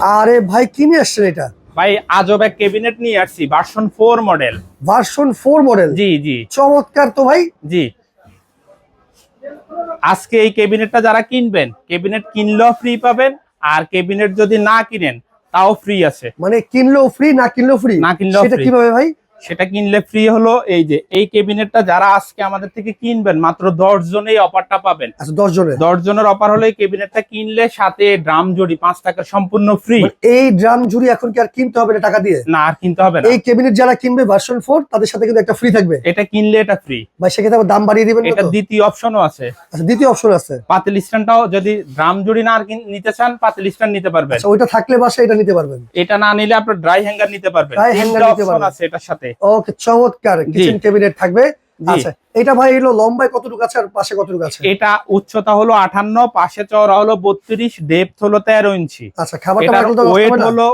আরে ভাই কি নিয়ে আসছেন এটা? ভাই আজব এক ক্যাবিনেট নিয়ে আসছি ভার্সন 4 মডেল ভার্সন 4 মডেল জি জি। চমৎকার তো ভাই। জি। আজকে এই ক্যাবিনেটটা যারা কিনবেন ক্যাবিনেট কিনলেও ফ্রি পাবেন আর ক্যাবিনেট যদি না কিনেন তাও ফ্রি আছে। মানে কিনলো ফ্রি না কিনলেও ফ্রি না কিনলেও সেটা। কীভাবে ভাই? সেটা কিনলে ফ্রি হলো। এই যে এই ক্যাবিনেটটা যারা আজকে আমাদের থেকে কিনবেন মাত্র দশ জনেই অফারটা পাবেন। আচ্ছা দশ জনের? দশ জনের অফার হলো এই ক্যাবিনেটটা কিনলে সাথে ড্রাম জড়ি পাঁচ টাকার সম্পূর্ণ ফ্রি মানে এই ড্রাম ঝুড়ি এখন কি আর কিনতে হবে না টাকা দিয়ে? না আর কিনতে হবে না। এই ক্যাবিনেট যারা কিনবে ভার্সন ফোর তাদের সাথে কিন্তু একটা ফ্রি থাকবে। এটা কিনলে এটা ফ্রি ভাই সেক্ষেত্রে আবার দাম বাড়িয়ে দিবেন এটা? দ্বিতীয় অপশনও আছে। আচ্ছা দ্বিতীয় অপশন আছে। পাতিল স্ট্যান্ডটাও যদি ড্রাম জুড়ি না আর নিতে চান পাতিল স্ট্যান্ড নিতে পারবেন। আচ্ছা ওইটা থাকলে বাসা এটা নিতে পারবেন। এটা না নিলে আপনার ড্রাই হ্যাঙ্গার নিতে পারবেন। তিনটা hanger নিতে পারবেন। আছে এটার সাথে। ওকে চমৎকার। কিচেন ক্যাবিনেট থাকবে। আচ্ছা এটা ভাই এলো লম্বায় কতটুকু আছে আর পাশে কতটুকু আছে? এটা উচ্চতা হলো আঠান্ন পাশে চওড়া হলো বত্রিশ ডেপথ হলো তেরো ইঞ্চি। আচ্ছা খাবারটা ওয়েট হলো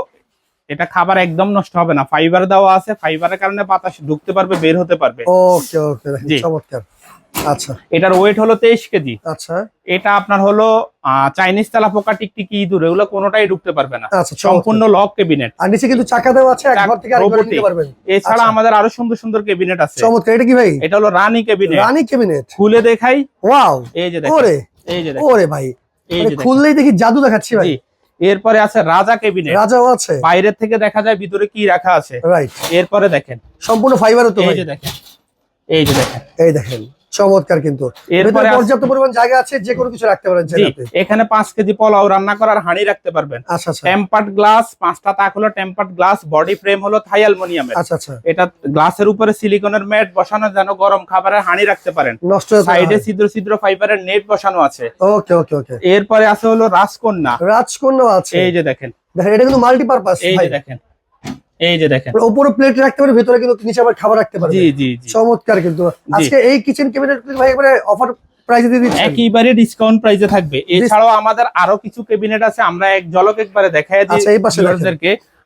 এটা খাবার একদম নষ্ট হবে না। ফাইবার দেওয়া আছে ফাইবারের কারণে বাতাস ঢুকতে পারবে বের হতে পারবে। ওকে ওকে চমৎকার। আচ্ছা। এটার ওয়েট হলো তেইশ কেজি। আচ্ছা। এটা আপনার হলো চাইনিজ তেলা পোকা টিকটিকি ইঁদুর এগুলো কোনোটাই ঢুকতে পারবে না। আচ্ছা সম্পূর্ণ লক ক্যাবিনেট আর নিচে কিন্তু চাকা দেওয়া আছে এক থেকে আরেক নিতে পারবেন। এছাড়া আচ্ছা। আমাদের আরও সুন্দর সুন্দর ক্যাবিনেট আছে। চমৎকার এটা কি ভাই? এটা হলো রানী ক্যাবিনেট রানী ক্যাবিনেট খুলে দেখাই। ওয়াও। এই যে ওরে। এই যে দেখেন। ওরে ভাই। মানে। খুললেই দেখি জাদু দেখাচ্ছি ভাই। এরপরে আছে রাজা ক্যাবিনেট রাজাও আছে। বাইরের থেকে দেখা যায় ভিতরে কি রাখা আছে। রাইট এরপরে দেখেন। সম্পূর্ণ ফাইবারও তো এই যে দেখেন। এই যে দেখেন। এই দেখেন। চমৎকার কিন্তু। এরপরে পর্যাপ্ত পরিমাণ জায়গা আছে যে কোনো কিছু রাখতে পারেন এখানে পাঁচ কেজি পোলাও রান্না করার হাঁড়ি রাখতে পারবেন। আচ্ছা আচ্ছা। টেম্পার্ড গ্লাস পাঁচটা তাক হলো টেম্পার্ড গ্লাস বডি ফ্রেম হলো থাই অ্যালুমিনিয়ামের। আচ্ছা আচ্ছা। এটা গ্লাসের উপরে সিলিকনের ম্যাট বসানো যেন গরম খাবারের হাঁড়ি রাখতে পারেন। নষ্ট সাইডে ছিদ্র ছিদ্র ফাইবারের নেট বসানো আছে। ওকে ওকে ওকে। এরপরে আছে হলো রাজকন্যা। রাজকন্যা আছে। এই যে দেখেন। দেখেন এটা কিন্তু মাল্টিপারপাস এই যে দেখেন। এই যে দেখেন। উপরে প্লেট রাখতে পারে ভেতরে কিন্তু নিচে আবার খাবার রাখতে পারবে। জি জি চমৎকার কিন্তু। আজকে এই কিচেন ক্যাবিনেট ভাই একবারে অফার প্রাইসে দিয়ে দিচ্ছি একইবারে ডিসকাউন্ট প্রাইসে থাকবে। এছাড়াও আমাদের আরও কিছু ক্যাবিনেট আছে আমরা এক ঝলক একবারে দেখাই দিই আচ্ছা, এই পাশে।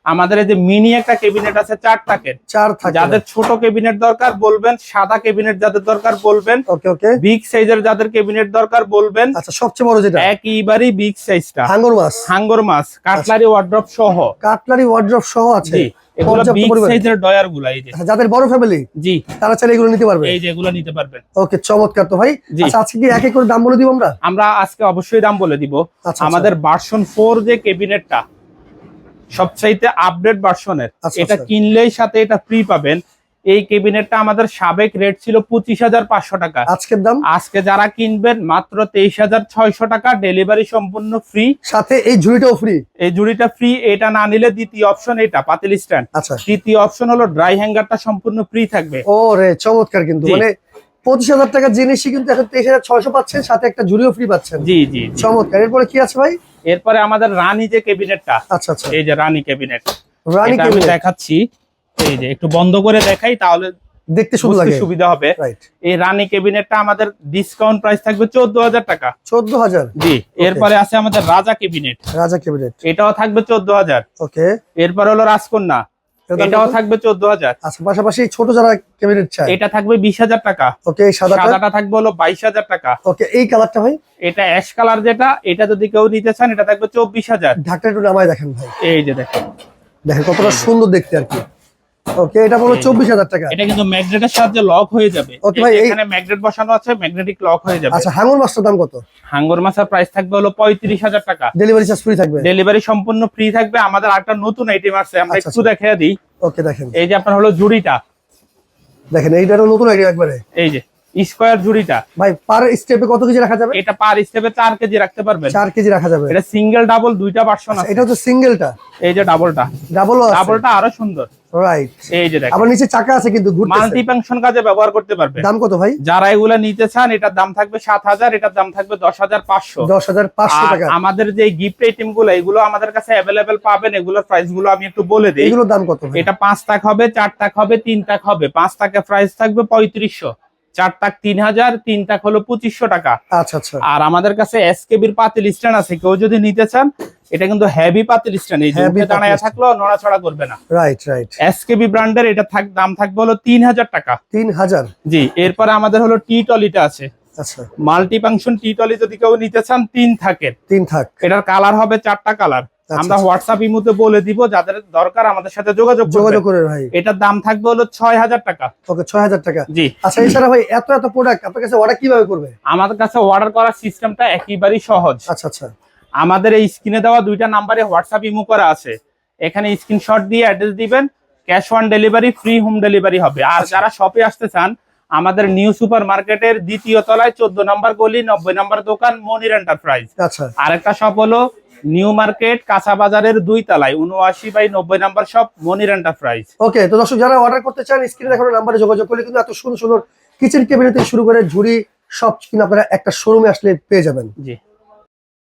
আমাদের এই যে মিনি একটা ক্যাবিনেট আছে চার টাকের চার থাকে। যাদের ছোট ক্যাবিনেট দরকার বলবেন সাদা ক্যাবিনেট যাদের দরকার বলবেন ওকে ওকে। বিগ সাইজের যাদের ক্যাবিনেট দরকার বলবেন আচ্ছা সবচেয়ে বড় যেটা? একইবারই বিগ সাইজটা হাঙ্গর মাছ। হাঙ্গর মাছ কাটলারি ওয়ার্ড্রপ সহ। কাটলারি ওয়ার্ড্রপ সহ আছে। জি এগুলো বিগ সাইজের ডয়ারগুলা এই যে। আচ্ছা, যাদের বড় ফ্যামিলি জি। তারা চাইলে এগুলো নিতে পারবে? এই যে এগুলো নিতে পারবেন। ওকে চমৎকার তো ভাই। আচ্ছা আজকে কি এক এক করে দাম বলে দিব আমরা? আমরা আজকে অবশ্যই দাম বলে দিব। আচ্ছা, আমাদের ভার্সন ফোর যে ক্যাবিনেটটা সবচাইতে আপডেট ভার্সনের আচ্ছা, এটা আচ্ছা। কিনলেই সাথে এটা ফ্রি পাবেন। এই ক্যাবিনেটটা আমাদের সাবেক রেট ছিল পঁচিশ হাজার পাঁচশো টাকা। আজকের দাম? আজকে যারা কিনবেন মাত্র তেইশ হাজার ছয়শো টাকা ডেলিভারি সম্পূর্ণ ফ্রি সাথে এই ঝুড়িটাও ফ্রি এই জুড়িটা ফ্রি এটা না নিলে দ্বিতীয় অপশন এটা পাতিল স্ট্যান্ড আচ্ছা। তৃতীয় অপশন হলো ড্রাই হ্যাঙ্গারটা সম্পূর্ণ ফ্রি থাকবে। ও রে চমৎকার কিন্তু। মানে পঁচিশ হাজার টাকার জিনিসই কিন্তু এখন তেইশ হাজার ছয়শো পাচ্ছেন সাথে একটা ঝুড়িও ফ্রি পাচ্ছেন। জি জি। চমৎকার। এরপরে কি আছে ভাই? এরপরে আমাদের রানী যে ক্যাবিনেটটা আচ্ছা আচ্ছা। এই যে রানী ক্যাবিনেট রানী ক্যাবিনেট। দেখাচ্ছি। এই যে একটু বন্ধ করে দেখাই তাহলে দেখতে সুবিধা হবে। রাইট এই রানী ক্যাবিনেটটা আমাদের ডিসকাউন্ট প্রাইস থাকবে চোদ্দ হাজার টাকা। চোদ্দ হাজার? জি এরপরে আছে আমাদের রাজা ক্যাবিনেট। রাজা ক্যাবিনেট। এটাও থাকবে চোদ্দ হাজার। ওকে এরপরে হলো রাজকন্যা। এটাও থাকবে চোদ্দ হাজার। আচ্ছা পাশাপাশি ছোট যারা ক্যাবিনেট চাই এটা থাকবে বিশ হাজার টাকা। ওকে এই সাদাটা? সাদাটা থাকবে হলো বাইশ হাজার টাকা। ওকে এই কালারটা ভাই? এটা অ্যাশ কালার যেটা এটা যদি কেউ নিতে চান এটা থাকবে চব্বিশ হাজার। ঢাকটা একটু নামায় দেখেন ভাই। এই যে দেখেন দেখেন কতটা সুন্দর দেখতে আর কি। ওকে এটা বলো চব্বিশ হাজার টাকা। এটা কিন্তু ম্যাগনেটের সাহায্যে লক হয়ে যাবে। ওকে ভাই, এখানে ম্যাগনেট বসানো আছে ম্যাগনেটিক লক হয়ে যাবে। আচ্ছা হাঙ্গর মাছটার দাম কত? হাঙ্গর মাছের প্রাইস থাকবে হলো পঁয়ত্রিশ হাজার টাকা। ডেলিভারি চার্জ ফ্রি থাকবে? ডেলিভারি সম্পূর্ণ ফ্রি থাকবে। আমাদের একটা নতুন আইটেম আছে আমরা আচ্ছা, একটু আচ্ছা। দেখিয়ে দিই। ওকে দেখেন। এই যে আপনার হলো জুড়িটা। দেখেন এইটারও নতুন আইটেম একবারে। এই যে স্কোয়ার জুড়িটা। ভাই পার স্টেপে কত কেজি রাখা যাবে? এটা পার স্টেপে চার কেজি রাখতে পারবেন। চার কেজি রাখা যাবে। এটা সিঙ্গেল ডাবল দুইটা ভার্সন আচ্ছা, আছে। এটা হচ্ছে সিঙ্গেলটা এই যে ডাবলটা ডাবলও আছে। ডাবলটা আরও সুন্দর। রাইট এই যে দেখেন। আবার নিচে চাকা আছে কিন্তু ঘুরতেছে। মাল্টি ফাংশন কাজে ব্যবহার করতে পারবে। দাম কত ভাই? যারা এগুলা নিতে চান এটার দাম থাকবে সাত হাজার এটার দাম থাকবে দশ হাজার পাঁচশো। দশ হাজার পাঁচশো আর টাকা। আমাদের যে গিফট আইটেমগুলো এগুলো আমাদের কাছে অ্যাভেলেবেল পাবেন। এগুলোর প্রাইসগুলো আমি একটু বলে দিই। এগুলোর দাম কত এটা পাঁচ টাক হবে চার টাক হবে তিন টাকা হবে। পাঁচ টাকা প্রাইস থাকবে পঁয়ত্রিশশো। চার টাক তিন হাজার তিন টাক হলো পঁচিশশো টাকা। আচ্ছা আচ্ছা। আর আমাদের কাছে এসকেবির পাতিল স্ট্যান্ড আছে কেউ যদি নিতে চান এটা কিন্তু হেভি পাতিল স্ট্যান্ড এই যে Heavy দাঁড়ায় পাতিল নড়াচড়া করবে না। রাইট রাইট এসকেবি ব্র্যান্ডের এটা থাক দাম থাকবে হলো তিন হাজার টাকা। তিন হাজার? জি এরপরে আমাদের হলো টি টলিটা আছে। আচ্ছা। মাল্টি ফাংশন টি টলি যদি কেউ নিতে চান তিন থাকের। তিন থাক। এটার কালার হবে চারটা কালার। আমরা হোয়াটসঅ্যাপ ইমুতে বলে দিব যাদের দরকার আমাদের সাথে যোগাযোগ যোগাযোগ করে ভাই। এটার দাম থাকবে হলো ছয় হাজার টাকা। ওকে ছয় হাজার টাকা। জি। আচ্ছা এছাড়া ভাই এত এত প্রোডাক্ট আপনার কাছে অর্ডার কীভাবে করবে? আমাদের কাছে অর্ডার করার সিস্টেমটা একেবারেই সহজ। আচ্ছা আচ্ছা। আমাদের এই স্ক্রিনে দেওয়া দুইটা নাম্বারে হোয়াটসঅ্যাপ ইমো করা আছে। এখানে স্ক্রিনশট দিয়ে অ্যাড্রেস দিবেন cash on delivery free home delivery হবে। আর যারা শপে আসতে চান আমাদের নিউ সুপার মার্কেটের দ্বিতীয় তলায় চোদ্দ নম্বর গলি নব্বই নম্বর দোকান মনির এন্টারপ্রাইজ আচ্ছা। আরেকটা শপ হলো নিউ মার্কেট কাঁচা বাজারের দুই তলায় উনআশি বাই নব্বই নাম্বার সব মনির এন্টারপ্রাইজ ওকে তো দর্শক যারা অর্ডার করতে চান স্ক্রিনে দেখানো নাম্বারে যোগাযোগ করলে কিন্তু এত সুন্দর সুন্দর কিচেন কেবিনেট থেকে শুরু করে ঝুড়ি সব কিন্তু আপনারা একটা শোরুমে আসলে পেয়ে যাবেন। জি।